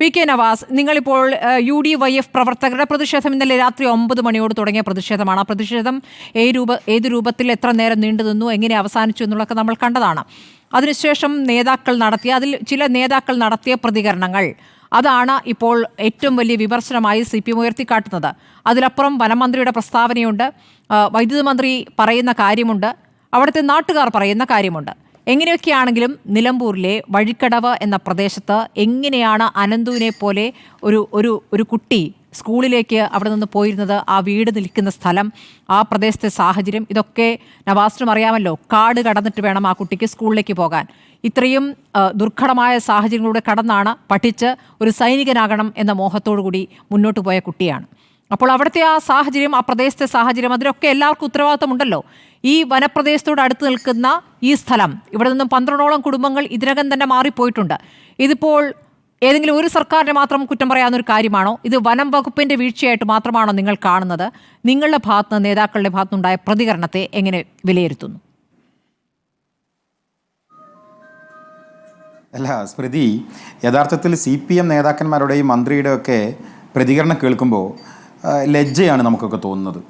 P K Nawaz നിങ്ങളിപ്പോൾ U D Y F പ്രവർത്തകരുടെ പ്രതിഷേധം ഇന്നലെ രാത്രി ഒമ്പത് മണിയോട് തുടങ്ങിയ പ്രതിഷേധമാണ്. ആ പ്രതിഷേധം ഏത് രൂപ ഏത് രൂപത്തിൽ എത്ര നേരം നീണ്ടു നിന്നു എങ്ങനെ അവസാനിച്ചു എന്നുള്ളതൊക്കെ നമ്മൾ കണ്ടതാണ്. അതിനുശേഷം നേതാക്കൾ നടത്തിയ അതിൽ ചില നേതാക്കൾ നടത്തിയ പ്രതികരണങ്ങൾ. അതാണ് ഇപ്പോൾ ഏറ്റവും വലിയ വിമർശനമായി സി പി എം ഉയർത്തിക്കാട്ടുന്നത്. അതിലപ്പുറം വനമന്ത്രിയുടെ പ്രസ്താവനയുണ്ട്. വൈദ്യുതി മന്ത്രി പറയുന്ന കാര്യമുണ്ട്. അവിടുത്തെ നാട്ടുകാർ പറയുന്ന കാര്യമുണ്ട്. എങ്ങനെയൊക്കെയാണെങ്കിലും നിലമ്പൂരിലെ വഴിക്കടവ് എന്ന പ്രദേശത്ത് എങ്ങനെയാണ് അനന്തുവിനെ പോലെ ഒരു ഒരു ഒരു കുട്ടി സ്കൂളിലേക്ക് അവിടെ നിന്ന് പോയിരുന്നത് ആ വീട് നിൽക്കുന്ന സ്ഥലം ആ പ്രദേശത്തെ സാഹചര്യം ഇതൊക്കെ നവാസിനും അറിയാമല്ലോ. കാട് കടന്നിട്ട് വേണം ആ കുട്ടിക്ക് സ്കൂളിലേക്ക് പോകാൻ. ഇത്രയും ദുർഘടമായ സാഹചര്യങ്ങളിലൂടെ കടന്നാണ് പഠിച്ച് ഒരു സൈനികനാകണം എന്ന മോഹത്തോടു കൂടി മുന്നോട്ട് പോയ കുട്ടിയാണ്. അപ്പോൾ അവിടുത്തെ ആ സാഹചര്യം ആ പ്രദേശത്തെ സാഹചര്യം അതിനൊക്കെ എല്ലാവർക്കും ഉത്തരവാദിത്തമുണ്ടല്ലോ. ഈ വനപ്രദേശത്തോട് അടുത്ത് നിൽക്കുന്ന ഈ സ്ഥലം ഇവിടെ നിന്നും പന്ത്രണ്ടോളം കുടുംബങ്ങൾ ഇതിനകം തന്നെ മാറിപ്പോയിട്ടുണ്ട്. ഇതിപ്പോൾ ഏതെങ്കിലും ഒരു സർക്കാരിനെ മാത്രം കുറ്റം പറയാവുന്ന ഒരു കാര്യമാണോ? ഇത് വനം വകുപ്പിന്റെ വീഴ്ചയായിട്ട് മാത്രമാണോ നിങ്ങൾ കാണുന്നത്? നിങ്ങളുടെ ഭാഗത്ത് നേതാക്കളുടെ ഭാഗത്തുനിന്നുണ്ടായ പ്രതികരണത്തെ എങ്ങനെ വിലയിരുത്തുന്നു? അല്ല സ്മൃതി യഥാർത്ഥത്തിൽ സി പി എം നേതാക്കന്മാരുടെയും മന്ത്രിയുടെയൊക്കെ പ്രതികരണം കേൾക്കുമ്പോൾ ലജ്ജയാണ് നമുക്കൊക്കെ തോന്നുന്നത്.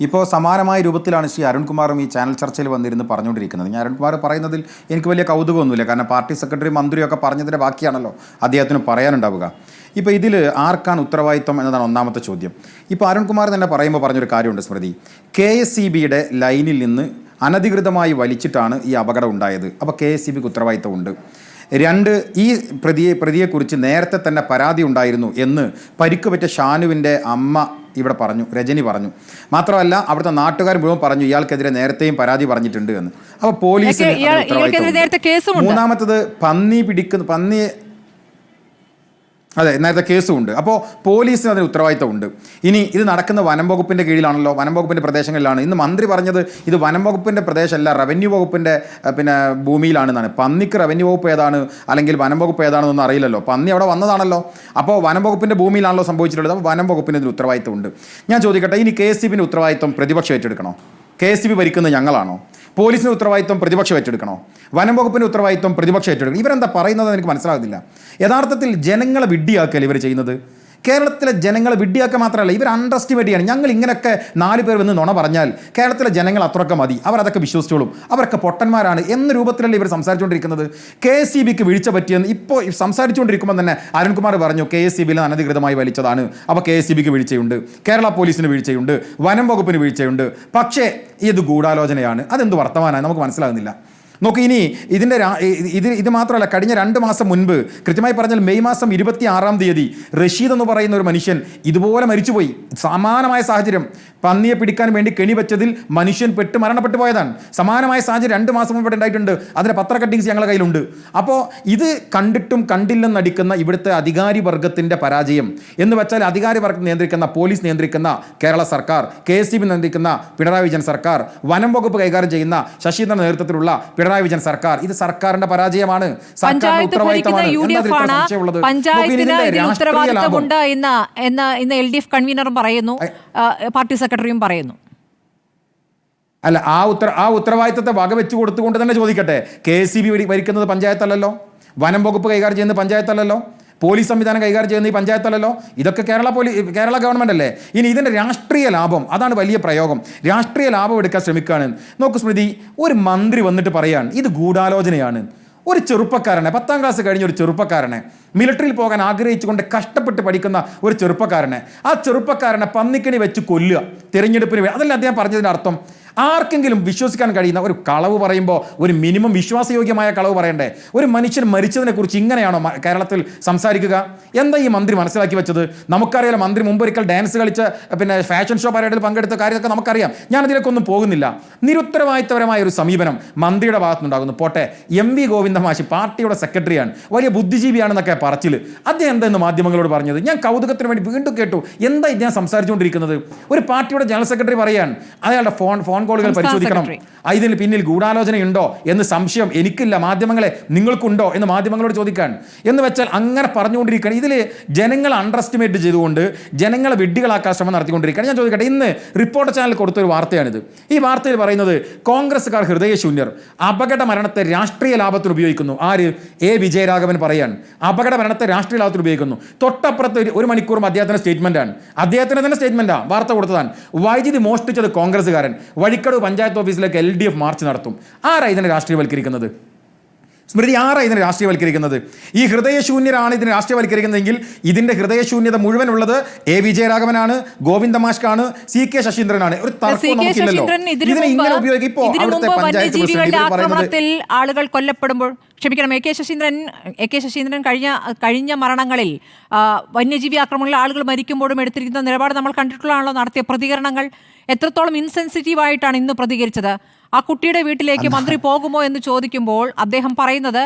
ഇപ്പോൾ സമാനമായ രൂപത്തിലാണ് ശ്രീ അരുൺകുമാറും ഈ ചാനൽ ചർച്ചയിൽ വന്നിരുന്ന് പറഞ്ഞുകൊണ്ടിരിക്കുന്നത്. ഞാൻ അരുൺകുമാർ പറയുന്നതിൽ എനിക്ക് വലിയ കൗതുകമൊന്നുമില്ല. കാരണം പാർട്ടി സെക്രട്ടറി മന്ത്രിയൊക്കെ പറഞ്ഞതിന്റെ ബാക്കിയാണല്ലോ അദ്ദേഹത്തിന് പറയാനുണ്ടാവുക. ഇപ്പോൾ ഇതിൽ ആർക്കാണ് ഉത്തരവാദിത്വം എന്നതാണ് ഒന്നാമത്തെ ചോദ്യം. ഇപ്പോൾ അരുൺകുമാർ തന്നെ പറയുമ്പോൾ പറഞ്ഞൊരു കാര്യമുണ്ട് സ്മൃതി. കെ എസ് സി ബിയുടെ ലൈനിൽ നിന്ന് അനധികൃതമായി വലിച്ചിട്ടാണ് ഈ അപകടം ഉണ്ടായത്. അപ്പോൾ കെ എസ് സി ബിക്ക് ഉത്തരവാദിത്വമുണ്ട്. രണ്ട് ഈ പ്രതിയെ പ്രതിയെക്കുറിച്ച് നേരത്തെ തന്നെ പരാതി ഉണ്ടായിരുന്നു എന്ന് പരിക്കുപറ്റ ഷാനുവിന്റെ അമ്മ ഇവിടെ പറഞ്ഞു രജനി പറഞ്ഞു. മാത്രമല്ല അവിടുത്തെ നാട്ടുകാർ മുഴുവൻ പറഞ്ഞു ഇയാൾക്കെതിരെ നേരത്തെയും പരാതി പറഞ്ഞിട്ടുണ്ട് എന്ന്. അപ്പോൾ പോലീസിന്. മൂന്നാമത്തത് പന്നി പിടിക്കുന്ന പന്നി അതെ നേരത്തെ കേസും ഉണ്ട് അപ്പോൾ പോലീസിന് അതിന് ഉത്തരവാദിത്തമുണ്ട്. ഇനി ഇത് നടക്കുന്ന വനം വകുപ്പിന്റെ കീഴിലാണല്ലോ വനം വകുപ്പിന്റെ പ്രദേശങ്ങളിലാണ്. ഇന്ന് മന്ത്രി പറഞ്ഞത് ഇത് വനം വകുപ്പിന്റെ പ്രദേശമല്ല റവന്യൂ വകുപ്പിന്റെ പിന്നെ ഭൂമിയിലാണെന്നാണ്. പന്നിക്ക് റവന്യൂ വകുപ്പ് ഏതാണ് അല്ലെങ്കിൽ വനം വകുപ്പ് ഏതാണെന്നൊന്നും അറിയില്ലല്ലോ. പന്നി അവിടെ വന്നതാണല്ലോ. അപ്പോൾ വനം വകുപ്പിന്റെ ഭൂമിയിലാണല്ലോ സംഭവിച്ചിട്ടുള്ളത്. അപ്പോൾ വനം വകുപ്പിന് ഇതിന് ഉത്തരവാദിത്തമുണ്ട്. ഞാൻ ചോദിക്കട്ടെ ഇനി കെ എസ് സി ഉത്തരവാദിത്തം പ്രതിപക്ഷം ഏറ്റെടുക്കണോ? കെ എസ് ബി ഭരിക്കുന്ന ഞങ്ങളാണോ? പോലീസിന് ഉത്തരവാദിത്വം പ്രതിപക്ഷം ഏറ്റെടുക്കണോ? വനം വകുപ്പിന്റെ ഉത്തരവാദിത്വം പ്രതിപക്ഷം ഏറ്റെടുക്കണം. ഇവരെന്താ പറയുന്നത് എനിക്ക് മനസ്സിലാകുന്നില്ല. യഥാർത്ഥത്തിൽ ജനങ്ങളെ വിഡ്ഡിയാക്കൽ ഇവർ ചെയ്യുന്നത്? കേരളത്തിലെ ജനങ്ങളെ വിഡ്ഢിയാക്കുക മാത്രമല്ല ഇവർ അണ്ടർ എസ്റ്റിമേറ്റ് ചെയ്യണം ഞങ്ങൾ ഇങ്ങനെയൊക്കെ നാല് പേർ വന്ന് നുണ പറഞ്ഞാൽ കേരളത്തിലെ ജനങ്ങൾ അത്രയൊക്കെ മതി. അവർ അതൊക്കെ വിശ്വസിച്ചോളും. അവരൊക്കെ പൊട്ടന്മാരാണ് എന്ന രൂപത്തിലല്ലേ ഇവർ സംസാരിച്ചുകൊണ്ടിരിക്കുന്നത്? കെ എസ് സി ബിക്ക് വീഴ്ച പറ്റിയെന്ന് ഇപ്പോൾ സംസാരിച്ചുകൊണ്ടിരിക്കുമ്പോൾ തന്നെ അരുൺകുമാർ പറഞ്ഞു കെ എസ് സി ബിയിൽ അനധികൃതമായി വലിച്ചതാണ്. അപ്പോൾ കെ എസ് സി ബിക്ക് വീഴ്ചയുണ്ട്. കേരള പോലീസിന് വീഴ്ചയുണ്ട്. വനം വകുപ്പിന് വീഴ്ചയുണ്ട്. പക്ഷേ ഇത് ഗൂഢാലോചനയാണ്. അതെന്ത് വർത്തമാനമാണ് നമുക്ക് മനസ്സിലാകുന്നില്ല. നോക്ക് ഇനി ഇതിന്റെ ഇത് ഇത് മാത്രമല്ല കഴിഞ്ഞ രണ്ട് മാസം മുൻപ് കൃത്യമായി പറഞ്ഞാൽ മെയ് മാസം ഇരുപത്തി ആറാം തീയതി റഷീദ് എന്ന് പറയുന്ന ഒരു മനുഷ്യൻ ഇതുപോലെ മരിച്ചുപോയി. സമാനമായ സാഹചര്യം. പന്നിയെ പിടിക്കാൻ വേണ്ടി കെണി വെച്ചതിൽ മനുഷ്യൻ പെട്ട് മരണപ്പെട്ടു പോയതാണ്. സമാനമായ സാഹചര്യം രണ്ട് മാസം മുമ്പ് ഉണ്ടായിട്ടുണ്ട്. അതിന്റെ പത്ര കട്ടിങ്സ് ഞങ്ങളുടെ കയ്യിലുണ്ട്. അപ്പോൾ ഇത് കണ്ടിട്ടും കണ്ടില്ലെന്ന് നടിക്കുന്ന ഇവിടുത്തെ അധികാരി വർഗത്തിന്റെ പരാജയം. എന്ന് വെച്ചാൽ അധികാരി വർഗം നിയന്ത്രിക്കുന്ന പോലീസ് നിയന്ത്രിക്കുന്ന കേരള സർക്കാർ കെ എസ് സി ബി നിയന്ത്രിക്കുന്ന പിണറായി വിജയൻ സർക്കാർ വനം വകുപ്പ് കൈകാര്യം ചെയ്യുന്ന ശശീന്ദ്രൻ നേതൃത്വത്തിലുള്ള പിണറായി വിജയൻ സർക്കാർ. ഇത് സർക്കാരിന്റെ പരാജയമാണ്. സർക്കാരിന്റെ ഉത്തരവാദിത്തമുണ്ട് എന്ന് എന്ന് ഇന്ന് എൽ ഡി എഫ് കൺവീനറും പറയുന്നു. പാർട്ടി സെക്രട്ടറിയും പറയുന്നു. അല്ല ആ ഉത്തര ആ ഉത്തരവാദിത്തത്തെ വകവെച്ച് കൊടുത്തുകൊണ്ട് തന്നെ ചോദിക്കട്ടെ. കെ എസ് സി ബി ഭരിക്കുന്നത് പഞ്ചായത്തല്ലല്ലോ? വനം വകുപ്പ് കൈകാര്യം ചെയ്യുന്നത് പഞ്ചായത്തല്ലല്ലോ? പോലീസ് സംവിധാനം കൈകാര്യം ചെയ്യുന്നത് ഈ പഞ്ചായത്തല്ലല്ലോ? ഇതൊക്കെ കേരള പോലീ കേരള ഗവൺമെന്റ് അല്ലേ? ഇനി ഇതിന്റെ രാഷ്ട്രീയ ലാഭം അതാണ് വലിയ പ്രയോഗം. രാഷ്ട്രീയ ലാഭം എടുക്കാൻ ശ്രമിക്കുകയാണ്. നോക്കൂ സ്മൃതി ഒരു മന്ത്രി വന്നിട്ട് പറയാണ് ഇത് ഗൂഢാലോചനയാണ്. ഒരു ചെറുപ്പക്കാരനെ പത്താം ക്ലാസ് കഴിഞ്ഞ ഒരു ചെറുപ്പക്കാരനെ മിലിറ്ററിയിൽ പോകാൻ ആഗ്രഹിച്ചുകൊണ്ട് കഷ്ടപ്പെട്ട് പഠിക്കുന്ന ഒരു ചെറുപ്പക്കാരനെ ആ ചെറുപ്പക്കാരനെ പന്നിക്കണി വെച്ച് കൊല്ലുക തിരഞ്ഞെടുപ്പിന് വേണ്ടി അതല്ല അദ്ദേഹം പറഞ്ഞതിന്റെ അർത്ഥം? ആർക്കെങ്കിലും വിശ്വസിക്കാൻ കഴിയുന്ന ഒരു കളവ് പറയുമ്പോൾ ഒരു മിനിമം വിശ്വാസയോഗ്യമായ കളവ് പറയണ്ടേ? ഒരു മനുഷ്യൻ മരിച്ചതിനെക്കുറിച്ച് ഇങ്ങനെയാണോ കേരളത്തിൽ സംസാരിക്കുക? എന്താ ഈ മന്ത്രി മനസ്സിലാക്കി വെച്ചത്? നമുക്കറിയാലോ മന്ത്രി മുമ്പൊരിക്കൽ ഡാൻസ് കളിച്ച പിന്നെ ഫാഷൻ ഷോ പരേഡിൽ പങ്കെടുത്ത കാര്യമൊക്കെ നമുക്കറിയാം. ഞാൻ അതിലേക്കൊന്നും പോകുന്നില്ല. നിരുത്തരവാദിത്തപരമായ ഒരു സമീപനം മന്ത്രിയുടെ ഭാഗത്തുനിന്നുണ്ടാകുന്നു. പോട്ടെ എം വി ഗോവിന്ദ മാഷി പാർട്ടിയുടെ സെക്രട്ടറിയാണ്. വലിയ ബുദ്ധിജീവിയാണെന്നൊക്കെ പറച്ചിൽ അദ്ദേഹം എന്തെന്ന് മാധ്യമങ്ങളോട് പറഞ്ഞത്? ഞാൻ കൗതുകത്തിന് വേണ്ടി വീണ്ടും കേട്ടു. എന്താ ഇദ്ദേഹം സംസാരിച്ചുകൊണ്ടിരിക്കുന്നത്? ഒരു പാർട്ടിയുടെ ജനറൽ സെക്രട്ടറി പറയാൻ അയാളുടെ ഫോൺ ഫോൺ കോളുകൾ പരിശോധിക്കണം. ഇതിന് പിന്നിൽ ഗൂഢാലോചനയുണ്ടോ എന്ന് സംശയം എനിക്കില്ല. മാധ്യമങ്ങളെ നിങ്ങൾക്കുണ്ടോ എന്ന് മാധ്യമങ്ങളോട് ചോദിക്കാൻ. എന്ന് വെച്ചാൽ അങ്ങനെ പറഞ്ഞുകൊണ്ടിരിക്കുകയാണ്. ഇതിൽ ജനങ്ങൾ അണ്ടർ എസ്റ്റിമേറ്റ് ചെയ്തുകൊണ്ട് ജനങ്ങളെ വിഡ്ഢികളാക്കാൻ ശ്രമം നടത്തിക്കൊണ്ടിരിക്കുകയാണ്. ഞാൻ ചോദിക്കട്ടെ ഇന്ന് റിപ്പോർട്ടർ ചാനൽ കൊടുത്തൊരു വാർത്തയാണിത്. ഈ വാർത്തയിൽ പറയുന്നത് കോൺഗ്രസ്സുകാർ ഹൃദയശൂന്യർ അപകട മരണത്തെ രാഷ്ട്രീയ ലാഭത്തിന് ഉപയോഗിക്കുന്നു. ആര്? എ. വിജയരാഘവൻ പറയാൻ അപകട മരണത്തെ രാഷ്ട്രീയ ലാഭത്തിന് ഉപയോഗിക്കുന്നു. തൊട്ടപ്പുറത്ത് ഒരു- മണിക്കൂറും അദ്ദേഹത്തിന്റെ സ്റ്റേറ്റ്മെന്റാണ് അദ്ദേഹത്തിന്റെ തന്നെ സ്റ്റേറ്റ്മെന്റാണ് വാർത്ത കൊടുത്തതാണ്. വൈദ്യുതി മോഷ്ടിച്ചത് കോൺഗ്രസ്സുകാരൻ. വഴിക്കടവ് പഞ്ചായത്ത് ഓഫീസിലേക്ക് എൽ ഡി എഫ് മാർച്ച് നടത്തും. ആരാ ഇതിനെ രാഷ്ട്രീയവൽക്കരിക്കുന്നത്? സ്മൃതി ആരാ ഇതിനെ രാഷ്ട്രീയവൽക്കരിക്കുന്നത്? ഈ ഹൃദയശൂന്യരാണ് ഇതിനെ രാഷ്ട്രീയവൽക്കരിക്കുന്നതെങ്കിൽ ഇതിന്റെ ഹൃദയശൂന്യത മുഴുവൻ ഉള്ളത് എ വിജയരാഘവനാണ് ഗോവിന്ദ മാഷ്കാണ് സി കെ ശശീന്ദ്രനാണ്. ഒരു ആക്രമണത്തിൽ ആളുകൾ കൊല്ലപ്പെടുമ്പോൾ ക്ഷമിക്കണം A K Saseendran A K Saseendran കഴിഞ്ഞ കഴിഞ്ഞ മരണങ്ങളിൽ വന്യജീവി ആക്രമണങ്ങളിൽ ആളുകൾ മരിക്കുമ്പോഴും എടുത്തിരിക്കുന്ന നിലപാട് നമ്മൾ കണ്ടിട്ടുള്ളതാണല്ലോ നടത്തിയ പ്രതികരണങ്ങൾ. എത്രത്തോളം ഇൻസെൻസിറ്റീവ് ആയിട്ടാണ് ഇന്ന് പ്രതികരിച്ചത്? ആ കുട്ടിയുടെ വീട്ടിലേക്ക് മന്ത്രി പോകുമോ എന്ന് ചോദിക്കുമ്പോൾ അദ്ദേഹം പറയുന്നത്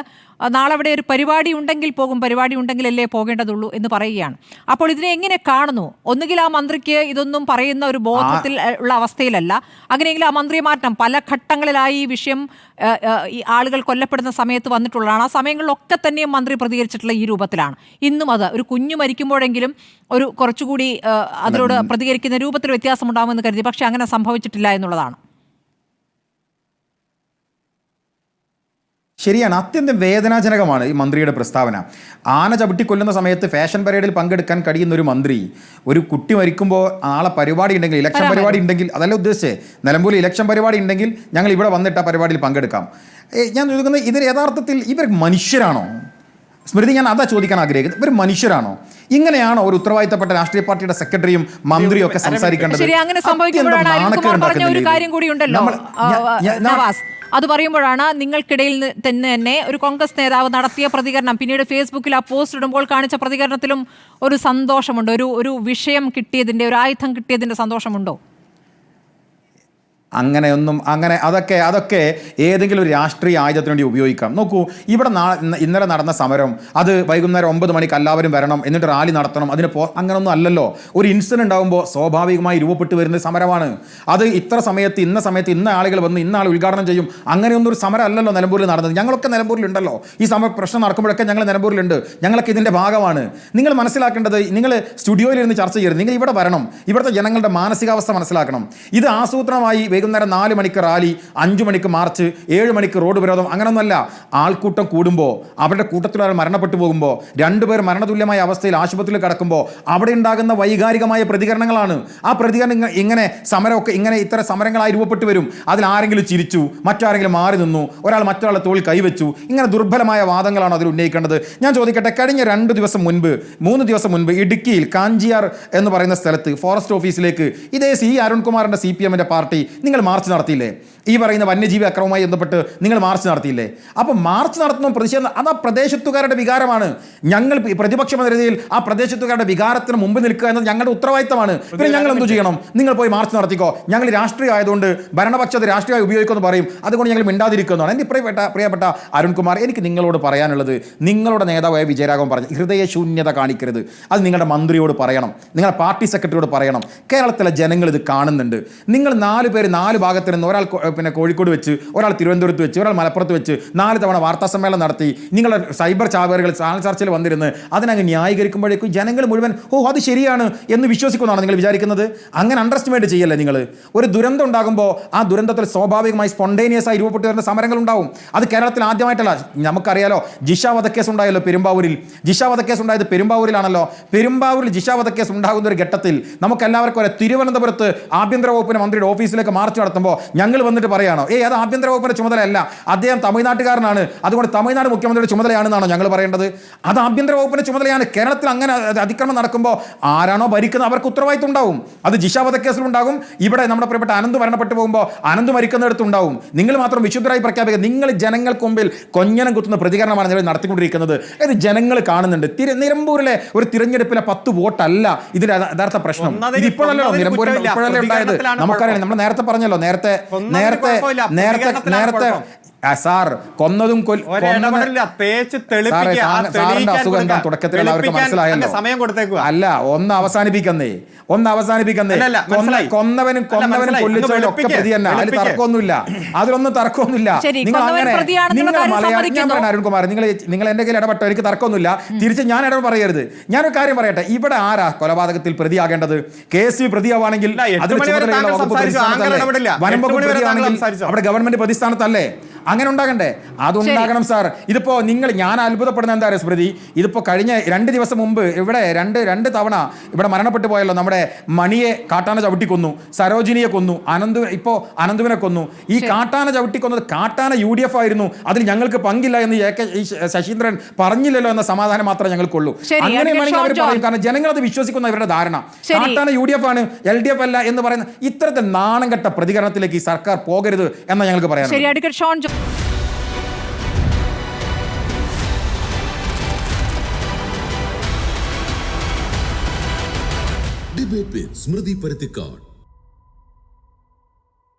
നാളെ അവിടെ ഒരു പരിപാടി ഉണ്ടെങ്കിൽ പോകും പരിപാടി ഉണ്ടെങ്കിലല്ലേ പോകേണ്ടതുള്ളൂ എന്ന് പറയുകയാണ്. അപ്പോൾ ഇതിനെ എങ്ങനെ കാണുന്നു? ഒന്നുകിൽ ആ മന്ത്രിക്ക് ഇതൊന്നും പറയുന്ന ഒരു ബോധത്തിൽ ഉള്ള അവസ്ഥയിലല്ല. അങ്ങനെയെങ്കിൽ ആ മന്ത്രിയെ മാറ്റണം. പല ഘട്ടങ്ങളിലായി ഈ വിഷയം ഈ ആളുകൾ കൊല്ലപ്പെടുന്ന സമയത്ത് വന്നിട്ടുള്ളതാണ്. ആ സമയങ്ങളിലൊക്കെ തന്നെയും മന്ത്രി പ്രതികരിച്ചിട്ടുള്ള ഈ രൂപത്തിലാണ്. ഇന്നും അത് ഒരു കുഞ്ഞു മരിക്കുമ്പോഴെങ്കിലും ഒരു കുറച്ചുകൂടി അതിനോട് പ്രതികരിക്കുന്ന രൂപത്തിൽ വ്യത്യാസമുണ്ടാകുമെന്ന് കരുതി. പക്ഷേ അങ്ങനെ സംഭവിച്ചിട്ടില്ല എന്നുള്ളതാണ്. ശരിയാണ് അത്യന്തം വേദനാജനകമാണ് ഈ മന്ത്രിയുടെ പ്രസ്താവന. ആന ചവിട്ടിക്കൊല്ലുന്ന സമയത്ത് ഫാഷൻ പരേഡിൽ പങ്കെടുക്കാൻ കഴിയുന്ന ഒരു മന്ത്രി ഒരു കുട്ടി മരിക്കുമ്പോൾ നാളെ പരിപാടി ഉണ്ടെങ്കിൽ ഇലക്ഷൻ പരിപാടി ഉണ്ടെങ്കിൽ അതല്ല ഉദ്ദേശിച്ചേ നിലമ്പൂരിൽ ഇലക്ഷൻ പരിപാടി ഉണ്ടെങ്കിൽ ഞങ്ങൾ ഇവിടെ വന്നിട്ട് ആ പരിപാടിയിൽ പങ്കെടുക്കാം. ഞാൻ ചോദിക്കുന്നത് ഇതിൽ യഥാർത്ഥത്തിൽ ഇവർ മനുഷ്യരാണോ? സ്മൃതി ഞാൻ അതാ ചോദിക്കാൻ ആഗ്രഹിക്കുന്നത് ഇവർ മനുഷ്യരാണോ? ഇങ്ങനെയാണോ ഒരു ഉത്തരവാദിത്തപ്പെട്ട രാഷ്ട്രീയ പാർട്ടിയുടെ സെക്രട്ടറിയും മന്ത്രിയും ഒക്കെ സംസാരിക്കേണ്ടത്? അങ്ങനെ സംഭവിക്കുമ്പോഴാണ് ഒരു കാര്യം കൂടി ഉണ്ടല്ലോ. അത് പറയുമ്പോഴാണ് നിങ്ങൾക്കിടയിൽ തന്നെ തന്നെ ഒരു കോൺഗ്രസ് നേതാവ് നടത്തിയ പ്രതികരണം. പിന്നീട് ഫേസ്ബുക്കിൽ ആ പോസ്റ്റ് ഇടുമ്പോൾ കാണിച്ച പ്രതികരണത്തിലും ഒരു സന്തോഷമുണ്ട്. ഒരു ഒരു വിഷയം കിട്ടിയതിന്റെ ഒരു ആയുധം കിട്ടിയതിന്റെ സന്തോഷമുണ്ടോ? അങ്ങനെയൊന്നും അങ്ങനെ അതൊക്കെ അതൊക്കെ ഏതെങ്കിലും ഒരു രാഷ്ട്രീയ ആയുധത്തിന് വേണ്ടി ഉപയോഗിക്കാം. നോക്കൂ ഇവിടെ ഇന്നലെ നടന്ന സമരം അത് വൈകുന്നേരം ഒമ്പത് മണിക്ക് എല്ലാവരും വരണം എന്നിട്ട് റാലി നടത്തണം അതിന് പോ അങ്ങനൊന്നും അല്ലല്ലോ. ഒരു ഇൻസിഡന്റ് ഉണ്ടാകുമ്പോൾ സ്വാഭാവികമായി രൂപപ്പെട്ട് വരുന്ന സമരമാണ്. അത് ഇത്ര സമയത്ത് ഇന്ന സമയത്ത് ഇന്ന ആളുകൾ വന്ന് ഇന്ന ആൾ ഉദ്ഘാടനം ചെയ്യും. അങ്ങനെയൊന്നും ഒരു സമരം അല്ലല്ലോ നിലമ്പൂരിൽ നടന്നത്. ഞങ്ങളൊക്കെ നിലമ്പൂരിലുണ്ടല്ലോ. ഈ സമ പ്രശ്നം നടക്കുമ്പോഴൊക്കെ ഞങ്ങൾ നിലമ്പൂരിലുണ്ട്. ഞങ്ങളൊക്കെ ഇതിന്റെ ഭാഗമാണ്. നിങ്ങൾ മനസ്സിലാക്കേണ്ടത് നിങ്ങൾ സ്റ്റുഡിയോയിലിരുന്ന് ചർച്ച ചെയ്യരുത്. നിങ്ങൾ ഇവിടെ വരണം. ഇവിടുത്തെ ജനങ്ങളുടെ മാനസികാവസ്ഥ മനസ്സിലാക്കണം. ഇത് ആസൂത്രണമായി വൈകുന്നേരം നാല് മണിക്ക് റാലി അഞ്ചു മണിക്ക് മാർച്ച് ഏഴ് മണിക്ക് റോഡ് വിരോധം അങ്ങനെയൊന്നുമല്ല ആൾക്കൂട്ടം കൂടുമ്പോൾ അവരുടെ കൂട്ടത്തിൽ ഒരാൾ മരണപ്പെട്ടു പോകുമ്പോൾ രണ്ടുപേർ മരണതുല്യമായ അവസ്ഥയിൽ ആശുപത്രിയിൽ കിടക്കുമ്പോൾ അവിടെ ഉണ്ടാകുന്ന വൈകാരികമായ പ്രതികരണങ്ങളാണ്. ആ പ്രതികരണം ഇങ്ങ- ഇങ്ങനെ സമരമൊക്കെ ഇങ്ങനെ ഇത്തരം സമരങ്ങളായി രൂപപ്പെട്ടു വരും. അതിൽ ആരെങ്കിലും ചിരിച്ചു മറ്റാരെങ്കിലും മാറി നിന്നു ഒരാൾ മറ്റൊരാളെ തോളിൽ കൈവച്ചു ഇങ്ങനെ ദുർബലമായ വാദങ്ങളാണ് അതിൽ ഉന്നയിക്കേണ്ടത്. ഞാൻ ചോദിക്കട്ടെ കഴിഞ്ഞ രണ്ട് ദിവസം മുൻപ് മൂന്ന് ദിവസം മുൻപ് ഇടുക്കിയിൽ കാഞ്ചിയാർ എന്ന് പറയുന്ന സ്ഥലത്ത് ഫോറസ്റ്റ് ഓഫീസിലേക്ക് ഇതേ സി അരുൺകുമാറിന്റെ സി പി എമ്മിന്റെ പാർട്ടി നിങ്ങൾ മാർച്ച് നടത്തിയില്ലേ? ഈ പറയുന്ന വന്യജീവി അക്രമവുമായി ബന്ധപ്പെട്ട് നിങ്ങൾ മാർച്ച് നടത്തിയില്ലേ? അപ്പോൾ മാർച്ച് നടത്തുന്ന പ്രതിഷേധം അത് ആ പ്രദേശത്തുകാരുടെ വികാരമാണ്. ഞങ്ങൾ പ്രതിപക്ഷ പ്രതിപക്ഷം എന്ന രീതിയിൽ ആ പ്രദേശത്തുകാരുടെ വികാരത്തിന് മുമ്പ് നിൽക്കുക എന്നത് ഞങ്ങളുടെ ഉത്തരവാദിത്തമാണ്. പിന്നെ ഞങ്ങൾ എന്തു ചെയ്യണം? നിങ്ങൾ പോയി മാർച്ച് നടത്തിക്കോ. ഞങ്ങൾ രാഷ്ട്രീയം ആയതുകൊണ്ട് ഭരണപക്ഷത്ത് രാഷ്ട്രീയമായി ഉപയോഗിക്കുമെന്ന് പറയും. അതുകൊണ്ട് ഞങ്ങൾ മിണ്ടാതിരിക്കുന്നതാണ് എന്റെ പ്രിയപ്പെട്ട പ്രിയപ്പെട്ട അരുൺകുമാർ എനിക്ക് നിങ്ങളോട് പറയാനുള്ളത് നിങ്ങളുടെ നേതാവായ വിജയരാഘവൻ പറഞ്ഞു ഹൃദയശൂന്യത കാണിക്കരുത്. അത് നിങ്ങളുടെ മന്ത്രിയോട് പറയണം. നിങ്ങളുടെ പാർട്ടി സെക്രട്ടറിയോട് പറയണം. കേരളത്തിലെ ജനങ്ങൾ ഇത് കാണുന്നുണ്ട്. നിങ്ങൾ നാല് പേര് നാല് ഭാഗത്ത് നിന്ന് ഒരാൾ പിന്നെ കോഴിക്കോട് വെച്ച് ഒരാൾ തിരുവനന്തപുരത്ത് വെച്ച് ഒരാൾ മലപ്പുറത്ത് വെച്ച് നാല് തവണ വാർത്താ സമ്മേളനം നടത്തി. നിങ്ങളുടെ സൈബർ ചാവേറുകൾ ചാനൽ ചർച്ചയിൽ വന്നിരുന്ന് അതിനങ്ങ് ന്യായീകരിക്കുമ്പോഴേക്കും ജനങ്ങൾ മുഴുവൻ ഓ അത് ശരിയാണ് എന്ന് വിശ്വസിക്കുമെന്നാണ് നിങ്ങൾ വിചാരിക്കുന്നത്? അങ്ങനെ അണ്ടർസ്റ്റിമേറ്റ് ചെയ്യല്ലേ നിങ്ങൾ? ഒരു ദുരന്തം ഉണ്ടാകുമ്പോൾ ആ ദുരന്തത്തിൽ സ്വാഭാവികമായി സ്പോണ്ടേനിയസ് ആയി രൂപപ്പെട്ടു വരുന്ന സമരങ്ങൾ ഉണ്ടാവും. അത് കേരളത്തിൽ ആദ്യമായിട്ടല്ല. നമുക്കറിയാലോ ജിഷ വധക്കേസ് ഉണ്ടായല്ലോ പെരുമ്പാവൂരിൽ. ജിഷ വധക്കേസ് ഉണ്ടായത് പെരുമ്പാവൂരിലാണല്ലോ. പെരുമ്പാവൂരിൽ ജിഷ വധക്കേസ് ഉണ്ടാകുന്ന ഒരു ഘട്ടത്തിൽ നമുക്കെല്ലാവർക്കും അറിയാം. തിരുവനന്തപുരത്ത് ആഭ്യന്തര വകുപ്പിന് മന്ത്രിയുടെ ഓഫീസിലേക്ക് മാർച്ച് നടത്തുമ്പോൾ ഞങ്ങൾ വന്നിട്ട് പറയാണോ ഏ അത് ആഭ്യന്തര വകുപ്പിന്റെ ചുമതലയല്ല. അദ്ദേഹം തമിഴ്നാട്ടുകാരനാണ്. അതുകൊണ്ട് തമിഴ്നാട് മുഖ്യമന്ത്രിയുടെ ചുമതലയാണെന്നാണോ ഞങ്ങൾ പറയേണ്ടത്? അത് ആഭ്യന്തര വകുപ്പിന്റെ ചുമതലയാണ്. കേരളത്തിൽ അങ്ങനെ അത് അതിക്രമം നടക്കുമ്പോൾ ആരാണോ ഭരിക്കുന്നത് അവർക്ക് ഉത്തരവാദിത്വം ഉണ്ടാവും. അത് ജിഷ വധക്കേസിലുണ്ടാകും ഇവിടെ നമ്മുടെ പ്രിയപ്പെട്ട അനന്ത് മരണപ്പെട്ടു പോകുമ്പോൾ അനന്ത് മരിക്കുന്നിടത്തുണ്ടാവും നിങ്ങൾ മാത്രം വിശുദ്ധരായി പ്രഖ്യാപിക്കുക. നിങ്ങൾ ജനങ്ങൾക്ക് മുമ്പിൽ കൊഞ്ഞനം കുത്തുന്ന പ്രതികരണമാണ് നിങ്ങൾ നടത്തിക്കൊണ്ടിരിക്കുന്നത്. ഇത് ജനങ്ങൾ കാണുന്നുണ്ട്. തിരു നിലമ്പൂരിലെ ഒരു തിരഞ്ഞെടുപ്പിലെ പത്ത് വോട്ടല്ല ഇതിന്റെ യഥാ- യഥാർത്ഥ പ്രശ്നം. ഇതിപ്പോഴല്ലോ ഒന്നതിന് നിലമ്പൂരിൽ ഇപ്പോഴല്ലേ ഉണ്ടായത്. നമുക്കറിയാം. നമ്മൾ നേരത്തെ പറഞ്ഞല്ലോ നേരത്തെ നേരത്തെ നേരത്തെ നേരത്തെ സാർ കൊന്നതും സാറിന്റെ- അസുഖം എന്താ. തുടക്കത്തിൽ എല്ലാവർക്കും മനസ്സിലായല്ലോ. അല്ല ഒന്ന് അവസാനിപ്പിക്കുന്നേ. ഒന്ന് അവസാനിപ്പിക്കുന്നേ. കൊന്നവനും കൊന്നവനും. കൊല്ലിച്ചവനും ഒക്കെ പ്രതി തന്നെ അതിൽ തർക്കമൊന്നുമില്ല. അതിലൊന്നും തർക്കമൊന്നുമില്ല. നിങ്ങൾ കൊന്നവൻ അങ്ങനെ നിങ്ങൾ മലയാളിക്കാൻ മലയാളം ഞാൻ. പറഞ്ഞ അരുൺകുമാർ നിങ്ങൾ നിങ്ങൾ എന്റെ കയ്യിൽ ഇടപെട്ടോ. എനിക്ക് തർക്കമൊന്നുമില്ല. തിരിച്ച് ഞാൻ ഇടപെട പറയരുത്. ഞാനൊരു കാര്യം പറയട്ടെ. ഇവിടെ ആരാ കൊലപാതകത്തിൽ പ്രതിയാകേണ്ടത്? കെ എസ് യു പ്രതിയാവാണെങ്കിൽ ഇല്ല, എട്ട് അതിന് ചുമതലയുള്ള വകുപ്പ് പ്രതിസ്ഥാനത്തല്ലേ? അവിടെ ഗവൺമെന്റ് പ്രതിസ്ഥാനത്തല്ലേ? അങ്ങനെ ഉണ്ടാകണ്ടേ? അതുണ്ടാകണം സാർ. ഇതിപ്പോ നിങ്ങൾ ഞാൻ അത്ഭുതപ്പെടുന്ന എന്താ പറയുക സ്മൃതി? ഇതിപ്പോ കഴിഞ്ഞ രണ്ട് ദിവസം മുമ്പ് ഇവിടെ രണ്ട് രണ്ട് തവണ ഇവിടെ മരണപ്പെട്ടു പോയല്ലോ നമ്മുടെ മണിയെ കാട്ടാന ചവിട്ടി കൊന്നു സരോജിനിയെ കൊന്നു അനന്തു ഇപ്പോ അനന്തുവിനെ കൊന്നു. ഈ കാട്ടാന ചവിട്ടി കൊന്നത് കാട്ടാന യു ഡി എഫ് ആയിരുന്നു. അതിൽ ഞങ്ങൾക്ക് പങ്കില്ല എന്ന് എ കെ ശശീന്ദ്രൻ പറഞ്ഞില്ലല്ലോ എന്ന സമാധാനം മാത്രമേ ഞങ്ങൾക്കുള്ളൂ. അങ്ങനെ അവർ പറയും കാരണം ജനങ്ങൾ അത് വിശ്വസിക്കുന്ന ഇവരുടെ ധാരണ. കാട്ടാന യു ഡി എഫ് ആണ് എൽ ഡി എഫ് അല്ല എന്ന് പറയുന്ന ഇത്തരത്തിൽ നാണം കെട്ട പ്രതികരണത്തിലേക്ക് ഈ സർക്കാർ പോകരുത് എന്ന് ഞങ്ങൾക്ക് പറയാം ശരി അഡ്വക്കേറ്റ്